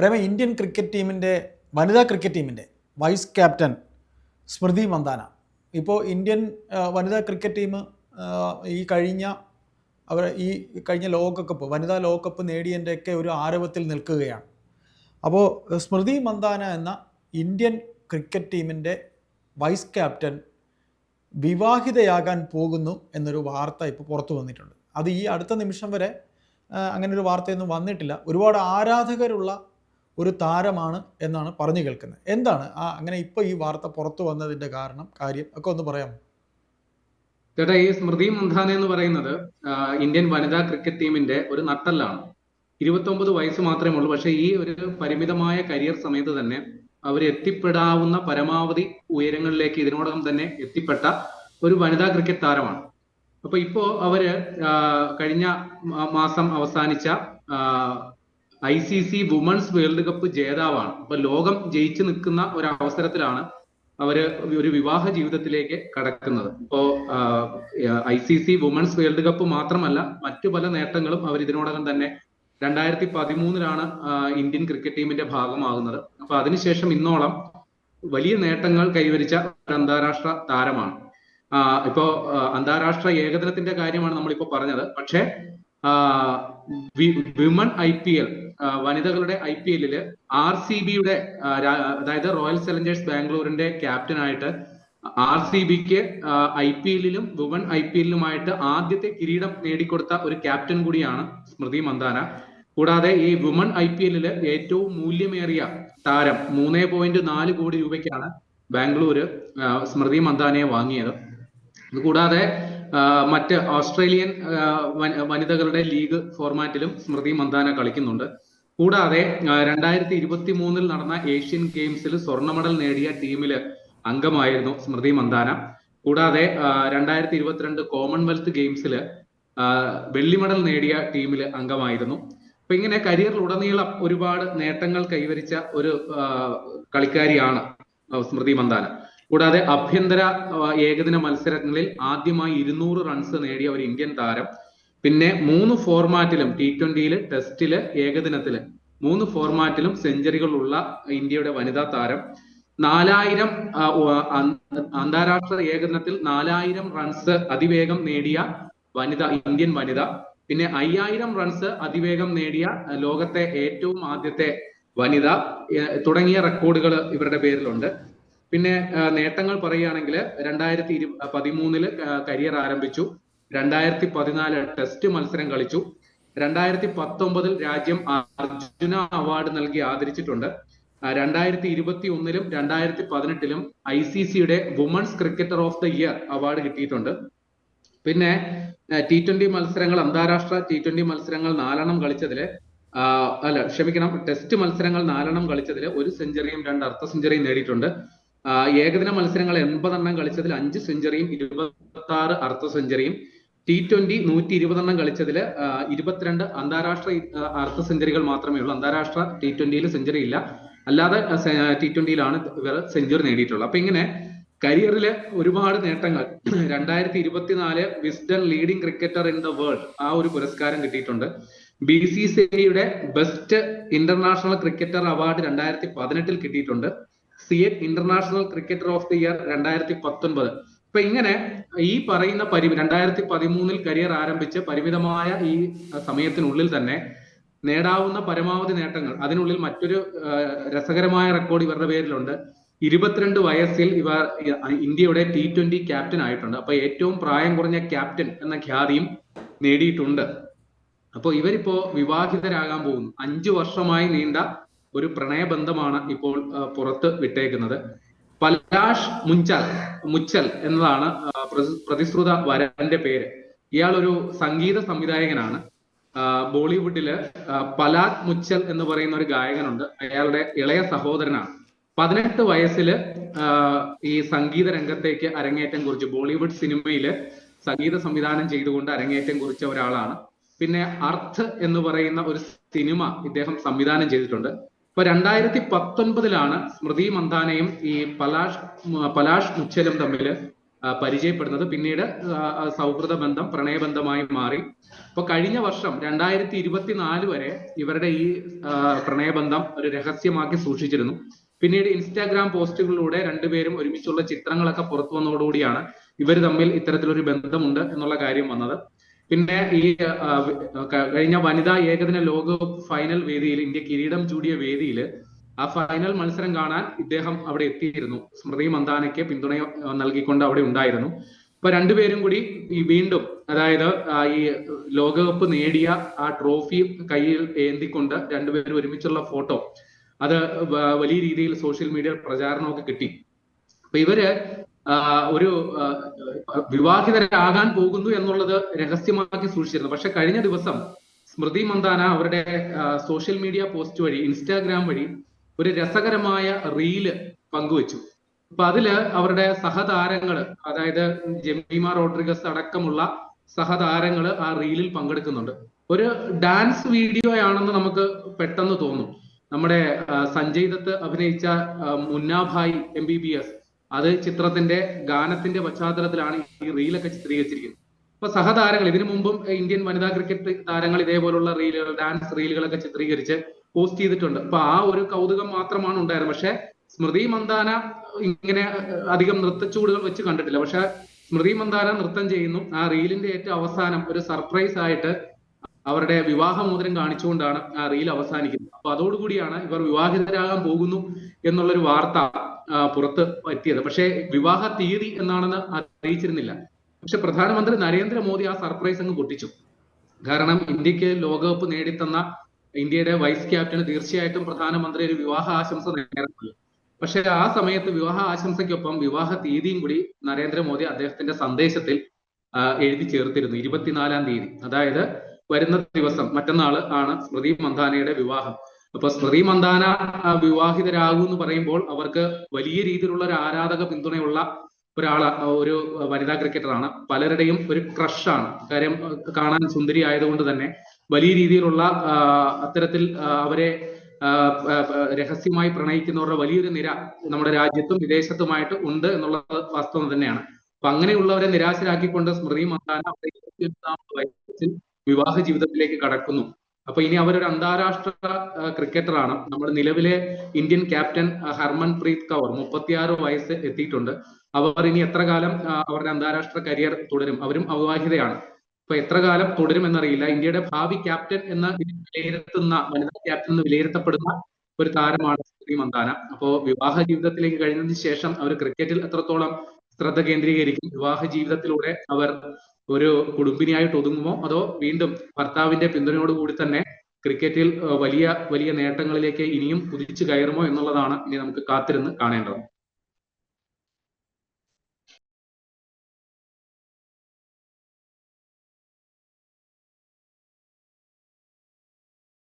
പ്രേമ Indian cricket ടീമിന്റെ വനിതാ cricket ടീമിന്റെ വൈസ് ക്യാപ്റ്റൻ സ്മൃതി മന്ദാന. ഇപ്പോൾ ഇന്ത്യൻ വനിതാ ക്രിക്കറ്റ് ടീം ഈ കഴിഞ്ഞ അവർ ഈ കഴിഞ്ഞ ലോകകപ്പ് വനിതാ ലോകകപ്പ് നേടിയതിന്റെയൊക്കെ ഒരു ആരവത്തിൽ നിൽക്കുകയാണ്. അപ്പോൾ സ്മൃതി മന്ദാന എന്ന ഇന്ത്യൻ ക്രിക്കറ്റ് ടീമിന്റെ വൈസ് ക്യാപ്റ്റൻ വിവാഹിതയാകാൻ പോകുന്നു എന്നൊരു വാർത്ത ഇപ്പോൾ പുറത്തു വന്നിട്ടുണ്ട്. അത് ഈ അടുത്ത നിമിഷം വരെ അങ്ങനൊരു വാർത്തയൊന്നും വന്നിട്ടില്ല. ഒരുപാട് ആരാധകരുള്ള ഒരു താരമാണ് എന്നാണ് പറഞ്ഞു കേൾക്കുന്നത്. എന്താണ്? ആ അങ്ങനെ ഇപ്പോൾ ഈ വാർത്ത പുറത്തു വന്നതിന്റെ കാരണം കാര്യം ഒക്കെ ഒന്ന് പറയാമോ? ചേട്ടാ ഈ സ്മൃതി മന്ധാന എന്ന് പറയുന്നത് ഇന്ത്യൻ വനിതാ ക്രിക്കറ്റ് ടീമിന്റെ ഒരു നട്ടല്ലാണ്. ഇരുപത്തൊമ്പത് വയസ്സ് മാത്രമേ ഉള്ളൂ. പക്ഷേ ഈ ഒരു പരിമിതമായ കരിയർ സമയത്ത് തന്നെ അവർ എത്തിപ്പെടാവുന്ന പരമാവധി ഉയരങ്ങളിലേക്ക് ഇതിനോടകം തന്നെ എത്തിപ്പെട്ട ഒരു വനിതാ ക്രിക്കറ്റ് താരമാണ്. അപ്പൊ ഇപ്പോ അവർ കഴിഞ്ഞ മാസം അവസാനിച്ച I C C women's world cup ജേതാവാണ്. അപ്പൊ ലോകം ജയിച്ചു നിൽക്കുന്ന ഒരു അവസരത്തിലാണ് അവർ ഒരു വിവാഹ ജീവിതത്തിലേക്ക് കടക്കുന്നത്. ഇപ്പോ I C C women's world cup മാത്രമല്ല മറ്റു പല നേട്ടങ്ങളും അവർ ഇതിനോടകം തന്നെ രണ്ടായിരത്തി പതിമൂന്നിലാണ് ഇന്ത്യൻ ക്രിക്കറ്റ് ടീമിന്റെ ഭാഗമാകുന്നത്. അപ്പൊ അതിനുശേഷം ഇന്നോളം വലിയ നേട്ടങ്ങൾ കൈവരിച്ച ഒരു അന്താരാഷ്ട്ര താരമാണ്. ഇപ്പോ അന്താരാഷ്ട്ര ഏകദിനത്തിന്റെ കാര്യമാണ് നമ്മളിപ്പോ പറഞ്ഞത്. പക്ഷേ വിമൺ ഐ പി എൽ വനിതകളുടെ ഐ പി എല്ലിൽ ആർ സി ബിയുടെ അതായത് റോയൽ ചലഞ്ചേഴ്സ് ബാംഗ്ലൂരിന്റെ ക്യാപ്റ്റനായിട്ട് ആർ സി ബിക്ക് ഐ പി എല്ലിലും വുമൺ ഐ പി എല്ലിലുമായിട്ട് ആദ്യത്തെ കിരീടം നേടിക്കൊടുത്ത ഒരു ക്യാപ്റ്റൻ കൂടിയാണ് സ്മൃതി മന്ദാന. കൂടാതെ ഈ വുമൺ ഐ പി എല്ലിൽ ഏറ്റവും മൂല്യമേറിയ താരം മൂന്നേ പോയിന്റ് നാല് കോടി രൂപയ്ക്കാണ് ബാംഗ്ലൂര് സ്മൃതി മന്ദാനയെ വാങ്ങിയത്. കൂടാതെ മറ്റ് ഓസ്ട്രേലിയൻ വനിതകളുടെ ലീഗ് ഫോർമാറ്റിലും സ്മൃതി മന്ദാന കളിക്കുന്നുണ്ട്. കൂടാതെ രണ്ടായിരത്തി ഇരുപത്തി മൂന്നിൽ നടന്ന ഏഷ്യൻ ഗെയിംസിൽ സ്വർണ മെഡൽ നേടിയ ടീമിൽ അംഗമായിരുന്നു സ്മൃതി മന്ദാന. കൂടാതെ രണ്ടായിരത്തി ഇരുപത്തിരണ്ട് കോമൺവെൽത്ത് ഗെയിംസിൽ വെള്ളി മെഡൽ നേടിയ ടീമിൽ അംഗമായിരുന്നു. അപ്പൊ ഇങ്ങനെ കരിയറിൽ ഉടനീളം ഒരുപാട് നേട്ടങ്ങൾ കൈവരിച്ച ഒരു കളിക്കാരിയാണ് സ്മൃതി മന്ദാന. കൂടാതെ ആഭ്യന്തര ഏകദിന മത്സരങ്ങളിൽ ആദ്യമായി ഇരുന്നൂറ് റൺസ് നേടിയ ഒരു ഇന്ത്യൻ താരം പിന്നെ മൂന്ന് ഫോർമാറ്റിലും ടി ട്വന്റിയിൽ ടെസ്റ്റിൽ ഏകദിനത്തിൽ മൂന്ന് ഫോർമാറ്റിലും സെഞ്ചുറികളുള്ള ഇന്ത്യയുടെ വനിതാ താരം. നാലായിരം അന്താരാഷ്ട്ര ഏകദിനത്തിൽ നാലായിരം റൺസ് അതിവേഗം നേടിയ വനിത ഇന്ത്യൻ വനിത. പിന്നെ അയ്യായിരം റൺസ് അതിവേഗം നേടിയ ലോകത്തെ ഏറ്റവും ആദ്യത്തെ വനിത തുടങ്ങിയ റെക്കോർഡുകൾ ഇവരുടെ പേരിലുണ്ട്. പിന്നെ നേട്ടങ്ങൾ പറയുകയാണെങ്കിൽ രണ്ടായിരത്തി ഇരു പതിമൂന്നിൽ കരിയർ ആരംഭിച്ചു. രണ്ടായിരത്തി പതിനാല് ടെസ്റ്റ് മത്സരം കളിച്ചു. രണ്ടായിരത്തി പത്തൊമ്പതിൽ രാജ്യം അർജുന അവാർഡ് നൽകി ആദരിച്ചിട്ടുണ്ട്. രണ്ടായിരത്തി ഇരുപത്തി ഒന്നിലും രണ്ടായിരത്തി പതിനെട്ടിലും ഐ സി സിയുടെ women's cricketer of the year award കിട്ടിയിട്ടുണ്ട്. പിന്നെ ടി ട്വന്റി മത്സരങ്ങൾ അന്താരാഷ്ട്ര ടി ട്വന്റി മത്സരങ്ങൾ നാലെണ്ണം കളിച്ചതിൽ അല്ല ക്ഷമിക്കണം ടെസ്റ്റ് മത്സരങ്ങൾ നാലെണ്ണം കളിച്ചതിൽ ഒരു സെഞ്ചുറിയും രണ്ട് അർദ്ധ സെഞ്ചുറിയും നേടിയിട്ടുണ്ട്. ഏകദിന മത്സരങ്ങൾ എൺപതെണ്ണം കളിച്ചതിൽ അഞ്ച് സെഞ്ചുറിയും ഇരുപത്തി ആറ് അർദ്ധ സെഞ്ചുറിയും ടി ട്വന്റി നൂറ്റി ഇരുപതെണ്ണം കളിച്ചതിൽ ഇരുപത്തിരണ്ട് അന്താരാഷ്ട്ര അർദ്ധ സെഞ്ചുറികൾ മാത്രമേ ഉള്ളൂ. അന്താരാഷ്ട്ര ടി ട്വന്റിയിൽ സെഞ്ചുറി ഇല്ല. അല്ലാതെ ടി ട്വന്റിയിലാണ് ഇവർ സെഞ്ചുറി നേടിയിട്ടുള്ളത്. അപ്പൊ ഇങ്ങനെ കരിയറിൽ ഒരുപാട് നേട്ടങ്ങൾ. രണ്ടായിരത്തി ഇരുപത്തിനാല് Wisden leading cricketer in the world ആ ഒരു പുരസ്കാരം കിട്ടിയിട്ടുണ്ട്. ബി സി സി ഐയുടെ ബെസ്റ്റ് ഇന്റർനാഷണൽ ക്രിക്കറ്റർ അവാർഡ് രണ്ടായിരത്തി പതിനെട്ടിൽ കിട്ടിയിട്ടുണ്ട്. CEAT international cricketer of the year രണ്ടായിരത്തി പത്തൊൻപത് അപ്പൊ ഇങ്ങനെ ഈ പറയുന്ന പരി രണ്ടായിരത്തി പതിമൂന്നിൽ കരിയർ ആരംഭിച്ച് പരിമിതമായ ഈ സമയത്തിനുള്ളിൽ തന്നെ നേടാവുന്ന പരമാവധി നേട്ടങ്ങൾ അതിനുള്ളിൽ മറ്റൊരു രസകരമായ റെക്കോർഡ് ഇവരുടെ പേരിലുണ്ട്. ഇരുപത്തിരണ്ട് വയസ്സിൽ ഇവർ ഇന്ത്യയുടെ ടി ട്വന്റി ക്യാപ്റ്റൻ ആയിട്ടുണ്ട്. അപ്പൊ ഏറ്റവും പ്രായം കുറഞ്ഞ ക്യാപ്റ്റൻ എന്ന ഖ്യാതിയും നേടിയിട്ടുണ്ട്. അപ്പോൾ ഇവരിപ്പോ വിവാഹിതരാകാൻ പോകുന്നു. അഞ്ചു വർഷമായി നീണ്ട ഒരു പ്രണയബന്ധമാണ് ഇപ്പോൾ പുറത്ത് വിട്ടേക്കുന്നത്. പലാഷ് മുഞ്ചൽ മുച്ചൽ എന്നതാണ് പ്രതിശ്രുത വരന്റെ പേര്. ഇയാൾ ഒരു സംഗീത സംവിധായകനാണ്. ബോളിവുഡിൽ പലാത് മുച്ചൽ എന്ന് പറയുന്ന ഒരു ഗായകനുണ്ട്. അയാളുടെ ഇളയ സഹോദരനാണ്. പതിനെട്ട് വയസ്സിൽ ഈ സംഗീത രംഗത്തേക്ക് അരങ്ങേറ്റം കുറിച്ച് ബോളിവുഡ് സിനിമയിൽ സംഗീത സംവിധാനം ചെയ്തുകൊണ്ട് അരങ്ങേറ്റം കുറിച്ച ഒരാളാണ്. പിന്നെ അർത്ത് എന്ന് പറയുന്ന ഒരു സിനിമ ഇദ്ദേഹം സംവിധാനം ചെയ്തിട്ടുണ്ട്. ഇപ്പൊ രണ്ടായിരത്തി പത്തൊൻപതിലാണ് സ്മൃതി മന്ദാനയും ഈ പലാഷ് പലാഷ് മുച്ചലും തമ്മിൽ പരിചയപ്പെടുന്നത്. പിന്നീട് സൗഹൃദ ബന്ധം പ്രണയബന്ധമായി മാറി. ഇപ്പൊ കഴിഞ്ഞ വർഷം രണ്ടായിരത്തി ഇരുപത്തിനാല് വരെ ഇവരുടെ ഈ പ്രണയബന്ധം ഒരു രഹസ്യമാക്കി സൂക്ഷിച്ചിരുന്നു. പിന്നീട് ഇൻസ്റ്റാഗ്രാം പോസ്റ്റുകളിലൂടെ രണ്ടുപേരും ഒരുമിച്ചുള്ള ചിത്രങ്ങളൊക്കെ പുറത്തു വന്നതോടുകൂടിയാണ് ഇവർ തമ്മിൽ ഇത്തരത്തിലൊരു ബന്ധമുണ്ട് എന്നുള്ള കാര്യം വന്നത്. പിന്നെ ഈ കഴിഞ്ഞ വനിതാ ഏകദിന ലോകകപ്പ് ഫൈനൽ വേദിയിൽ ഇന്ത്യ കിരീടം ചൂടിയ വേദിയിൽ ആ ഫൈനൽ മത്സരം കാണാൻ ഇദ്ദേഹം അവിടെ എത്തിയിരുന്നു. സ്മൃതി മന്ദാനയ്ക്ക് പിന്തുണ നൽകിക്കൊണ്ട് അവിടെ ഉണ്ടായിരുന്നു. ഇപ്പൊ രണ്ടുപേരും കൂടി ഈ വീണ്ടും അതായത് ഈ ലോകകപ്പ് നേടിയ ആ ട്രോഫി കയ്യിൽ ഏന്തിക്കൊണ്ട് രണ്ടുപേരും ഒരുമിച്ചുള്ള ഫോട്ടോ അത് വലിയ രീതിയിൽ സോഷ്യൽ മീഡിയ പ്രചാരണമൊക്കെ കിട്ടി. അപ്പൊ ഇവർ ഒരു വിവാഹിതരാകാൻ പോകുന്നു എന്നുള്ളത് രഹസ്യമാക്കി സൂക്ഷിച്ചിരുന്നു. പക്ഷെ കഴിഞ്ഞ ദിവസം സ്മൃതി മന്ദാന അവരുടെ സോഷ്യൽ മീഡിയ പോസ്റ്റ് വഴി ഇൻസ്റ്റാഗ്രാം വഴി ഒരു രസകരമായ റീൽ പങ്കുവച്ചു. അപ്പൊ അതിൽ അവരുടെ സഹതാരങ്ങൾ അതായത് ജമീമ റോഡ്രിഗസ് അടക്കമുള്ള സഹതാരങ്ങൾ ആ റീലിൽ പങ്കെടുക്കുന്നുണ്ട്. ഒരു ഡാൻസ് വീഡിയോ ആണെന്ന് നമുക്ക് പെട്ടെന്ന് തോന്നും. നമ്മുടെ സഞ്ജയ് ദത്ത് അഭിനയിച്ച Munnabhai M B B S അത് ചിത്രത്തിന്റെ ഗാനത്തിന്റെ പശ്ചാത്തലത്തിലാണ് ഈ റീലൊക്കെ ചിത്രീകരിച്ചിരിക്കുന്നത്. അപ്പൊ സഹതാരങ്ങൾ ഇതിനു മുമ്പും ഇന്ത്യൻ വനിതാ ക്രിക്കറ്റ് താരങ്ങൾ ഇതേപോലുള്ള റീലുകൾ ഡാൻസ് റീലുകളൊക്കെ ചിത്രീകരിച്ച് പോസ്റ്റ് ചെയ്തിട്ടുണ്ട്. അപ്പൊ ആ ഒരു കൗതുകം മാത്രമാണ് ഉണ്ടായിരുന്നത്. പക്ഷെ സ്മൃതി മന്ദാന ഇങ്ങനെ അധികം നൃത്തച്ചൂടുകൾ വെച്ച് കണ്ടിട്ടില്ല. പക്ഷെ സ്മൃതി മന്ദാന നൃത്തം ചെയ്യുന്നു. ആ റീലിന്റെ ഏറ്റവും അവസാനം ഒരു സർപ്രൈസ് ആയിട്ട് അവരുടെ വിവാഹമോദരം കാണിച്ചുകൊണ്ടാണ് ആ റീൽ അവസാനിക്കുന്നത്. അപ്പൊ അതോടുകൂടിയാണ് ഇവർ വിവാഹിതരാകാൻ പോകുന്നു എന്നുള്ളൊരു വാർത്ത പുറത്ത് എത്തിയത്. പക്ഷേ വിവാഹ തീയതി എന്നാണെന്ന് അറിയിച്ചിരുന്നില്ല. പക്ഷെ പ്രധാനമന്ത്രി നരേന്ദ്രമോദി ആ സർപ്രൈസ് അങ്ങ് പൊട്ടിച്ചു. കാരണം ഇന്ത്യയ്ക്ക് ലോകകപ്പ് നേടിത്തന്ന ഇന്ത്യയുടെ വൈസ് ക്യാപ്റ്റന് തീർച്ചയായിട്ടും പ്രധാനമന്ത്രി ഒരു വിവാഹ ആശംസ നേരുന്നത് പക്ഷെ ആ സമയത്ത് വിവാഹ ആശംസയ്ക്കൊപ്പം വിവാഹ തീയതിയും കൂടി നരേന്ദ്രമോദി അദ്ദേഹത്തിന്റെ സന്ദേശത്തിൽ എഴുതി ചേർത്തിരുന്നു. ഇരുപത്തിനാലാം തീയതി. അതായത് വരുന്ന ദിവസം മറ്റന്നാൾ ആണ് സ്മൃതി മന്ദാനയുടെ വിവാഹം. അപ്പൊ സ്മൃതി മന്ദാന വിവാഹിതരാകൂ എന്ന് പറയുമ്പോൾ അവർക്ക് വലിയ രീതിയിലുള്ള ഒരു ആരാധക പിന്തുണയുള്ള ഒരാൾ ഒരു വനിതാ ക്രിക്കറ്ററാണ് പലരുടെയും ഒരു ക്രഷാണ് കാര്യം കാണാൻ സുന്ദരി ആയതുകൊണ്ട് തന്നെ വലിയ രീതിയിലുള്ള അത്തരത്തിൽ അവരെ രഹസ്യമായി പ്രണയിക്കുന്നവരുടെ വലിയൊരു നിര നമ്മുടെ രാജ്യത്തും വിദേശത്തുമായിട്ട് ഉണ്ട് എന്നുള്ള വാസ്തവം തന്നെയാണ്. അപ്പൊ അങ്ങനെയുള്ളവരെ നിരാശരാക്കിക്കൊണ്ട് സ്മൃതി മന്ദാന വയസ്സിൽ വിവാഹ ജീവിതത്തിലേക്ക് കടക്കുന്നു. അപ്പൊ ഇനി അവരൊരു അന്താരാഷ്ട്ര ക്രിക്കറ്ററാണ്. നമ്മുടെ നിലവിലെ Indian captain Harmanpreet Kaur മുപ്പത്തിയാറ് വയസ്സ് എത്തിയിട്ടുണ്ട്. അവർ ഇനി എത്ര കാലം അവരുടെ അന്താരാഷ്ട്ര കരിയർ തുടരും? അവരും അവിവാഹിതയാണ്. അപ്പൊ എത്ര കാലം തുടരും എന്നറിയില്ല. ഇന്ത്യയുടെ ഭാവി ക്യാപ്റ്റൻ എന്ന് വിലയിരുത്തുന്ന വനിതാ ക്യാപ്റ്റൻ എന്ന് വിലയിരുത്തപ്പെടുന്ന ഒരു താരമാണ് ശ്രീ മന്ദാന. അപ്പോ വിവാഹ ജീവിതത്തിലേക്ക് കഴിഞ്ഞതിന് ശേഷം അവർ ക്രിക്കറ്റിൽ എത്രത്തോളം ശ്രദ്ധ കേന്ദ്രീകരിക്കും? വിവാഹ ജീവിതത്തിലൂടെ അവർ ഒരു കുടുംബിനിയായിട്ട് ഒതുങ്ങുമോ? അതോ വീണ്ടും ഭർത്താവിന്റെ പിന്തുണയോടുകൂടി തന്നെ ക്രിക്കറ്റിൽ വലിയ വലിയ നേട്ടങ്ങളിലേക്ക് ഇനിയും കുതിച്ചു കയറുമോ എന്നുള്ളതാണ് ഇനി നമുക്ക് കാത്തിരുന്ന് കാണേണ്ടത്.